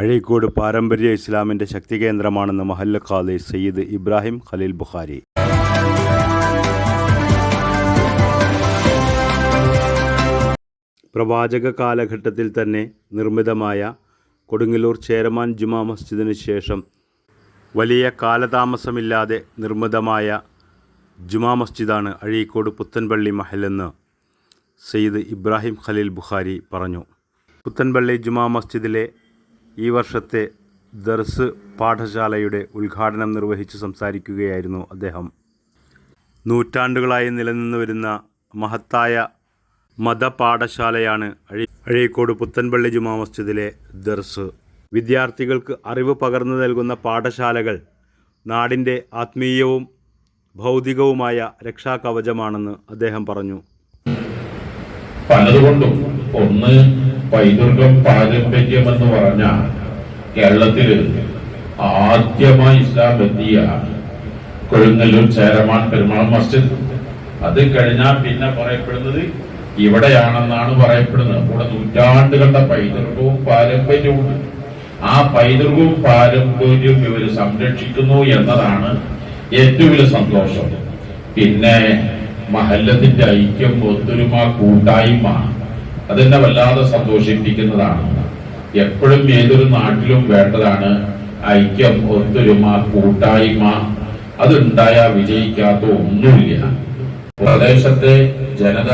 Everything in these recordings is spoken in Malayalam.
അഴീക്കോട് പാരമ്പര്യ ഇസ്ലാമിന്റെ ശക്തി കേന്ദ്രമാണെന്ന് മഹല്ല ഖാദി സയ്യിദ് ഇബ്രാഹിം ഖലീൽ ബുഖാരി. പ്രവാചക കാലഘട്ടത്തിൽ തന്നെ നിർമ്മിതമായ കൊടുങ്ങല്ലൂർ ചേരമാൻ ജുമാ മസ്ജിദിന് ശേഷം വലിയ കാലതാമസമില്ലാതെ നിർമ്മിതമായ ജുമാ മസ്ജിദാണ് അഴീക്കോട് പുത്തൻപള്ളി മഹലെന്ന് സയ്യിദ് ഇബ്രാഹിം ഖലീൽ ബുഖാരി പറഞ്ഞു. പുത്തൻപള്ളി ജുമാ മസ്ജിദിലെ ഈ വർഷത്തെ ദർസ് പാഠശാലയുടെ ഉദ്ഘാടനം നിർവഹിച്ച് സംസാരിക്കുകയായിരുന്നു അദ്ദേഹം. നൂറ്റാണ്ടുകളായി നിലനിന്നു വരുന്ന മഹത്തായ മതപാഠശാലയാണ് അഴി അഴീക്കോട് പുത്തൻപള്ളി ജുമാ മസ്ജിദിലെ ദർസ്. വിദ്യാർത്ഥികൾക്ക് അറിവ് പകർന്നു നൽകുന്ന പാഠശാലകൾ നാടിന്റെ ആത്മീയവും ഭൗതികവുമായ രക്ഷാകവചമാണെന്ന് അദ്ദേഹം പറഞ്ഞു. പലതുകൊണ്ടും ഒന്ന് പൈതൃകം പാരമ്പര്യം എന്ന് പറഞ്ഞ കേരളത്തിൽ ആദ്യമായി ഇസ്ലാം എത്തിയ കൊഴുങ്ങല്ലൂർ ചേരമാൻ പെരുമാൾ മസ്ജിദ്. അത് കഴിഞ്ഞാൽ പിന്നെ പറയപ്പെടുന്നത് ഇവിടെയാണെന്നാണ് പറയപ്പെടുന്നത്. കൂടെ നൂറ്റാണ്ടുകളുടെ പൈതൃകവും പാരമ്പര്യവും. ആ പൈതൃകവും പാരമ്പര്യവും ഇവർ സംരക്ഷിക്കുന്നു എന്നതാണ് ഏറ്റവും വലിയ സന്തോഷം. പിന്നെ മഹല്ലത്തിന്റെ ഐക്യം ഒത്തൊരുമ കൂട്ടായ്മ അതെന്നെ വല്ലാതെ സന്തോഷിപ്പിക്കുന്നതാണ്. എപ്പോഴും ഏതൊരു നാട്ടിലും വേണ്ടതാണ് ഐക്യം ഒത്തൊരുമ കൂട്ടായ്മ. അതുണ്ടായ വിജയിക്കാത്ത ഒന്നുമില്ല. പ്രദേശത്തെ ജനത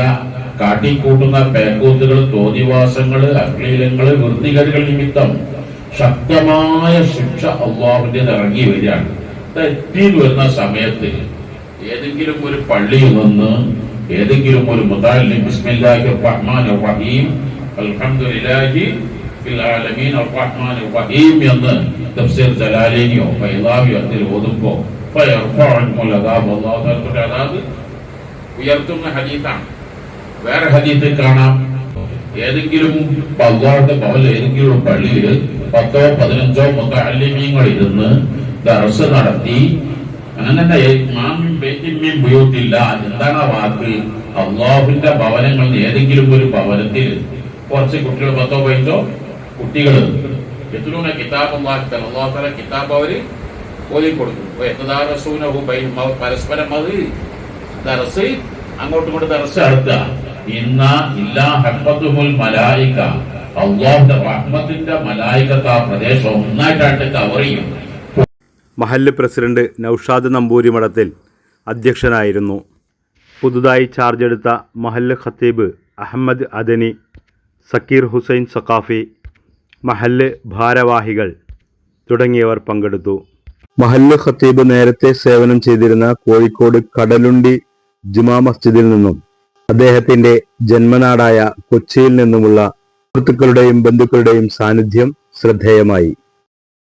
കാട്ടിക്കൂട്ടുന്ന പേക്കൂത്തുകൾ തോന്നിവാസങ്ങൾ അശ്ലീലങ്ങൾ വൃത്തികേടുകൾ നിമിത്തം ശക്തമായ ശിക്ഷ അള്ളാഹുവിന്റെ ഇറങ്ങി വരികയാണ്. തെറ്റിന്ന് വരുന്ന സമയത്ത് ഏതെങ്കിലും ഒരു പള്ളിയിൽ നിന്ന് ഏതെങ്കിലും ഒരു റഹീം അൽഹംദുലില്ലാഹി ആലമീൻ റഹീം തഫ്സീർ ഓതുമ്പോ അല്ലാഹു തആല ഉയർത്തുന്ന ഹദീത്താണ് വേറെ ഹദീത്തിൽ കാണാം. ഏതെങ്കിലും അള്ളാഹുടെ ഭവനിൽ ഏതെങ്കിലും ഒരു പള്ളിയിൽ പത്തോ പതിനഞ്ചോ മുത്താലിമീങ്ങൾ ഇരുന്ന് ദർസ് നടത്തി അങ്ങനെ മാമിൻ ബൈത്തിൻ ഉപയോഗിക്കില്ല എന്താണ് ആ വാക്ക്? അള്ളാഹുവിന്റെ ഭവനങ്ങൾ ഏതെങ്കിലും ഒരു ഭവനത്തിൽ കുറച്ച് കുട്ടികൾ പത്തോ പതിനഞ്ചോ കുട്ടികൾ എത്രൂന കിതാബ് അള്ളാഹു അള്ളാഹുത്തല കിതാബ് അവർ ഓതി കൊടുക്കും മ- പരസ്പരം അത് ദർസ് അങ്ങോട്ടും ഇങ്ങോട്ടും ദർസ് അടുത്ത ഇന്ന ഇല്ലാ ഹബ്ബത്തുൽ മലായിക. അള്ളാഹുന്റെ റഹ്മത്തിന്റെ മലായികത്ത് ആ പ്രദേശം ഒന്നായിട്ടായിട്ട് കവർ ചെയ്യും. മഹല്ല് പ്രസിഡന്റ് നൌഷാദ് നമ്പൂരി മഠത്തിൽ അധ്യക്ഷനായിരുന്നു. പുതുതായി ചാർജ് എടുത്ത മഹല്ല് ഖത്തീബ് അഹമ്മദ് അദനി സക്കീർ ഹുസൈൻ സഖാഫി മഹല്ല് ഭാരവാഹികൾ തുടങ്ങിയവർ പങ്കെടുത്തു. മഹല്ല് ഖത്തീബ് നേരത്തെ സേവനം ചെയ്തിരുന്ന കോഴിക്കോട് കടലുണ്ടി ജുമാ മസ്ജിദിൽ നിന്നും അദ്ദേഹത്തിന്റെ ജന്മനാടായ കൊച്ചിയിൽ നിന്നുമുള്ള സുഹൃത്തുക്കളുടെയും ബന്ധുക്കളുടെയും സാന്നിധ്യം ശ്രദ്ധേയമായി.